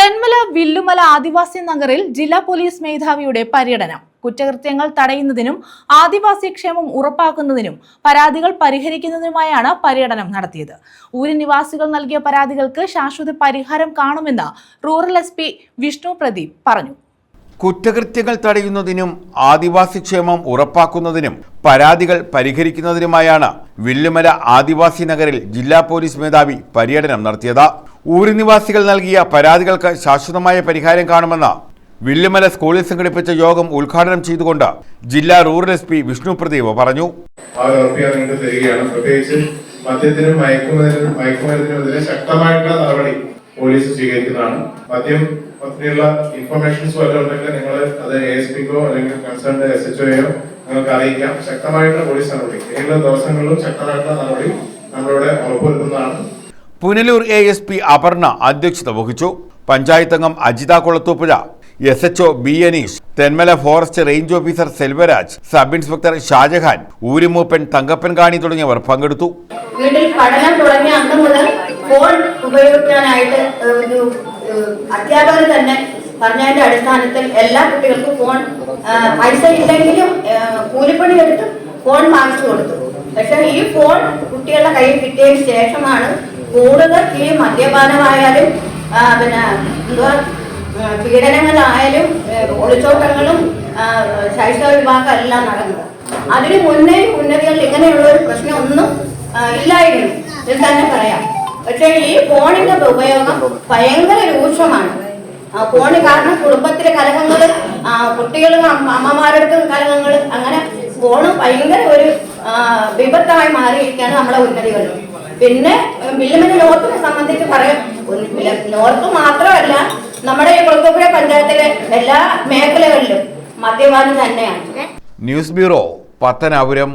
തെന്മല വില്ലുമല ആദിവാസി നഗറിൽ ജില്ലാ പോലീസ് മേധാവിയുടെ പര്യടനം. കുറ്റകൃത്യങ്ങൾ തടയുന്നതിനും ആദിവാസി ക്ഷേമം ഉറപ്പാക്കുന്നതിനും പരാതികൾ പരിഹരിക്കുന്നതിനുമായാണ് പര്യടനം നടത്തിയത്. ഊരി നിവാസികൾ നൽകിയ പരാതികൾക്ക് ശാശ്വത പരിഹാരം കാണുമെന്ന് rural S P Vishnu Pradeep പറഞ്ഞു. കുറ്റകൃത്യങ്ങൾ തടയുന്നതിനും ആദിവാസി ക്ഷേമം ഉറപ്പാക്കുന്നതിനും പരാതികൾ പരിഹരിക്കുന്നതിനുമായാണ് വില്ലുമല ആദിവാസി നഗറിൽ ജില്ലാ പോലീസ് മേധാവി പര്യടനം നടത്തിയത്. ഊരി നിവാസികൾ നൽകിയ പരാതികൾക്ക് ശാശ്വതമായ പരിഹാരം കാണുമെന്ന വില്ലുമല സ്കൂളിൽ സംഘടിപ്പിച്ച യോഗം ഉദ്ഘാടനം ചെയ്തുകൊണ്ട് ജില്ലാ rural S P Vishnu Pradeep പറഞ്ഞു. പ്രത്യേകിച്ച് മദ്യത്തിനും മയക്കുമരുന്നിനും മയക്കുമരുന്നിനെതിരെ ശക്തമായിട്ടുള്ള നടപടി പോലീസ് സ്വീകരിക്കുന്നതാണ്. മദ്യം പറ്റിയുള്ള ഇൻഫർമേഷൻസ് വല്ലതും ഉണ്ടെങ്കിൽ നിങ്ങൾ അത് എ എസ് പിക്കോ അല്ലെങ്കിൽ കൺസേൺഡ് എസ് എച്ച് ഒയോ നിങ്ങൾക്ക് അറിയിക്കാം. ശക്തമായിട്ടുള്ള പോലീസ് നടപടി. ഏത് ദിവസങ്ങളിലും ശക്തമായിട്ടുള്ള നടപടി നമ്മളിവിടെ ഉറപ്പുവരുത്തുന്നതാണ്. Punalur A S P Aparna അധ്യക്ഷത വഹിച്ചു. പഞ്ചായത്തംഗം Ajitha Kulathupuzha S H O B Aneesh Thenmala forest range officer Selvaraj sub inspector Shajahan ഊരിമൂപ്പൻ Thankappan Kani തുടങ്ങിയവർ പങ്കെടുത്തു. വീട്ടിൽ പഠനം തുടങ്ങിയ അന്ന് മുതൽ ഫോൺ ഉപയോഗിക്കാനായിട്ട് ഒരു അധ്യാപകർ തന്നെ പറഞ്ഞതിന്റെ അടിസ്ഥാനത്തിൽ എല്ലാ കുട്ടികൾക്കും ഫോൺ പൈസ ഇല്ലെങ്കിലും കൂലിപ്പണി എടുത്ത് ഫോൺ വാങ്ങിച്ചു കൊടുത്തു. പക്ഷെ ഈ ഫോൺ കുട്ടികളുടെ കയ്യിൽ കിട്ടിയതിന് ശേഷമാണ് കൂടുതൽ ഈ മദ്യപാനമായാലും പിന്നെ എന്തുവാ പീഡനങ്ങളായാലും ഒളിച്ചോട്ടങ്ങളും ശൈശവ വിഭാഗം എല്ലാം നടന്നത്. അതിന് മുന്നേ ഉന്നതികളിൽ ഇങ്ങനെയുള്ള ഒരു പ്രശ്നം ഒന്നും ഇല്ലായിരുന്നു. ഇത് തന്നെ പറയാം. പക്ഷേ ഈ ഫോണിന്റെ ഉപയോഗം ഭയങ്കര രൂക്ഷമാണ്. ഫോണ് കാരണം കുടുംബത്തിലെ കലഹങ്ങൾ കുട്ടികളും അമ്മമാരുടെ കലഹങ്ങൾ അങ്ങനെ ഫോണ് ഭയങ്കര ഒരു വിപത്തായി മാറിയിരിക്കുകയാണ് നമ്മുടെ ഉന്നതികൾ പിന്നെ വില്ലുമന നോർത്തിനെ സംബന്ധിച്ച് പറയാം. നോർത്ത് മാത്രമല്ല നമ്മുടെ കുളത്തൂപ്പുഴ പഞ്ചായത്തിലെ എല്ലാ മേഖലകളിലും മദ്യപാനം തന്നെയാണ്. News bureau Pathanapuram.